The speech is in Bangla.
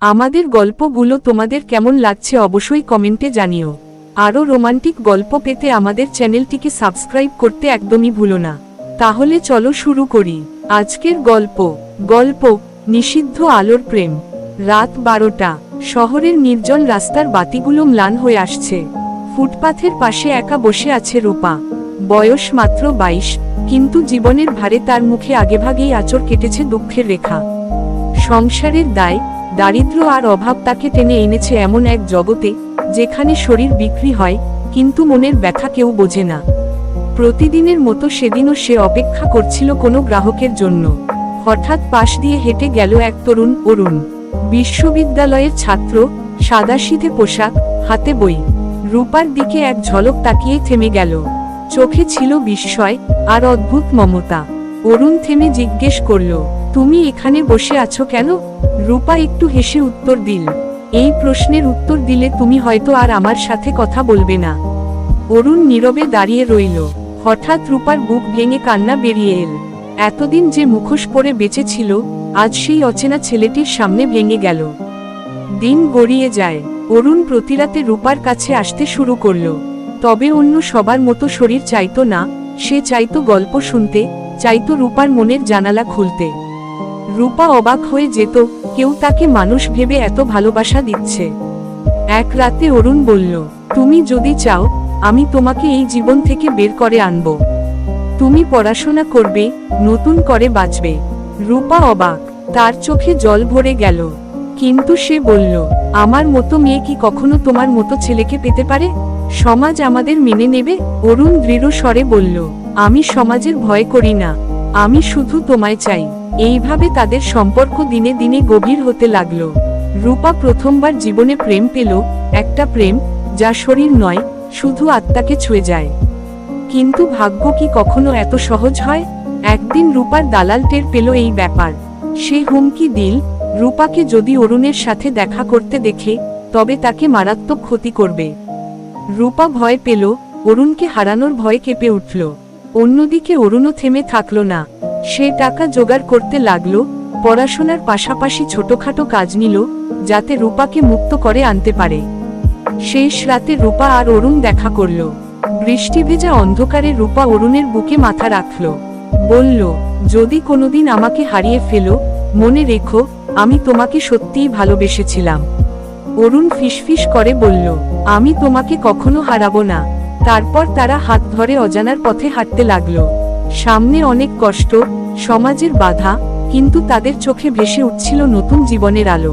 আমাদের গল্পগুলো তোমাদের কেমন লাগছে অবশ্যই কমেন্টে জানিও। আরও রোমান্টিক গল্প পেতে আমাদের চ্যানেলটিকে সাবস্ক্রাইব করতে একদমই ভুলো না। তাহলে চলো শুরু করি। আজকের গল্প। গল্প, নিষিদ্ধ আলোর প্রেম। রাত বারোটা। শহরের নির্জন রাস্তার বাতিগুলো ম্লান হয়ে আসছে। ফুটপাথের পাশে একা বসে আছে রূপা। বয়স মাত্র বাইশ, কিন্তু জীবনের ভারে তার মুখে আগেভাগেই আচর কেটেছে দুঃখের রেখা। সংসারের দায়, দারিদ্র্য আর অভাব তাকে টেনে এনেছে এমন এক জগতে, যেখানে শরীর বিক্রি হয়, কিন্তু মনের ব্যথা কেউ বোঝে না। প্রতিদিনের মতো সেদিনও সে অপেক্ষা করছিল কোনো গ্রাহকের জন্য। হঠাৎ পাশ দিয়ে হেঁটে গেল এক তরুণ অরুণ। বিশ্ববিদ্যালয়ের ছাত্র, সাদাসিধে পোশাক, হাতে বই। রূপার দিকে এক ঝলক তাকিয়ে থেমে গেল। চোখে ছিল বিস্ময় আর অদ্ভুত মমতা। অরুণ থেমে জিজ্ঞেস করল, তুমি এখানে বসে আছো কেন? রূপা একটু হেসে উত্তর দিল, এই প্রশ্নের উত্তর দিলে তুমি হয়তো আর আমার সাথে কথা বলবে না। অরুণ নীরবে দাঁড়িয়ে রইল। হঠাৎ রূপার বুক ভেঙে কান্না বেরিয়ে এল। এতদিন যে মুখোশ পরে বেঁচে ছিল, আজ সেই অচেনা ছেলেটির সামনে ভেঙে গেল। দিন গড়িয়ে যায়। অরুণ প্রতিরাতে রূপার কাছে আসতে শুরু করল। তবে অন্য সবার মতো শরীর চাইতো না, সে চাইতো গল্প শুনতে, চাইতো রূপার মনের জানালা খুলতে। রূপা অবাক হয়ে যেত, কেউ তাকে মানুষ ভেবে এত ভালোবাসা দিচ্ছে। এক রাতে অরুণ বলল, তুমি যদি চাও, আমি তোমাকে এই জীবন থেকে বের করে আনব। তুমি পড়াশোনা করবে, নতুন করে বাঁচবে। রূপা অবাক, তার চোখে জল ভরে গেল। কিন্তু সে বলল আমার মতো মেয়ে কি কখনো তোমার মতো ছেলেকে পেতে পারে? সমাজ আমাদের মেনে নেবে, অরুণ দৃঢ় স্বরে বলল। আমি সমাজের ভয় করি না। আমি শুধু তোমায় চাই। এইভাবে তাদের সম্পর্ক দিনে দিনে গভীর হতে লাগল। রূপা প্রথমবার জীবনে প্রেম পেল, একটা প্রেম যা শরীর নয়, শুধু আত্মাকে ছুঁয়ে যায়। কিন্তু ভাগ্য কি কখনো এত সহজ হয়? একদিন রূপার দালাল টের পেল এই ব্যাপার। সে হুমকি দিল রূপাকে যদি অরুণের সাথে দেখা করতে দেখে, তবে তাকে মারাত্মক ক্ষতি করবে। রূপা ভয় পেল, অরুণকে হারানোর ভয় কেঁপে উঠল। অন্যদিকে অরুণও থেমে থাকল না। সে টাকা জোগাড় করতে লাগল, পড়াশোনার পাশাপাশি ছোটখাটো কাজ নিল, যাতে রূপাকে মুক্ত করে আনতে পারে। শেষ রাতে রূপা আর অরুণ দেখা করল। বৃষ্টি ভেজা অন্ধকারে রূপা অরুণের বুকে মাথা রাখল। বলল, যদি কোনোদিন আমাকে হারিয়ে ফেলো, মনে রেখো আমি তোমাকে সত্যিই ভালোবেসেছিলাম। অরুণ ফিসফিস করে বলল, আমি তোমাকে কখনো হারাবো না। তারপর তারা হাত ধরে অজানার পথে হাঁটতে লাগল। সামনে অনেক কষ্ট, সমাজের বাধা, কিন্তু তাদের চোখে ভেসে উঠছিল নতুন জীবনের আলো।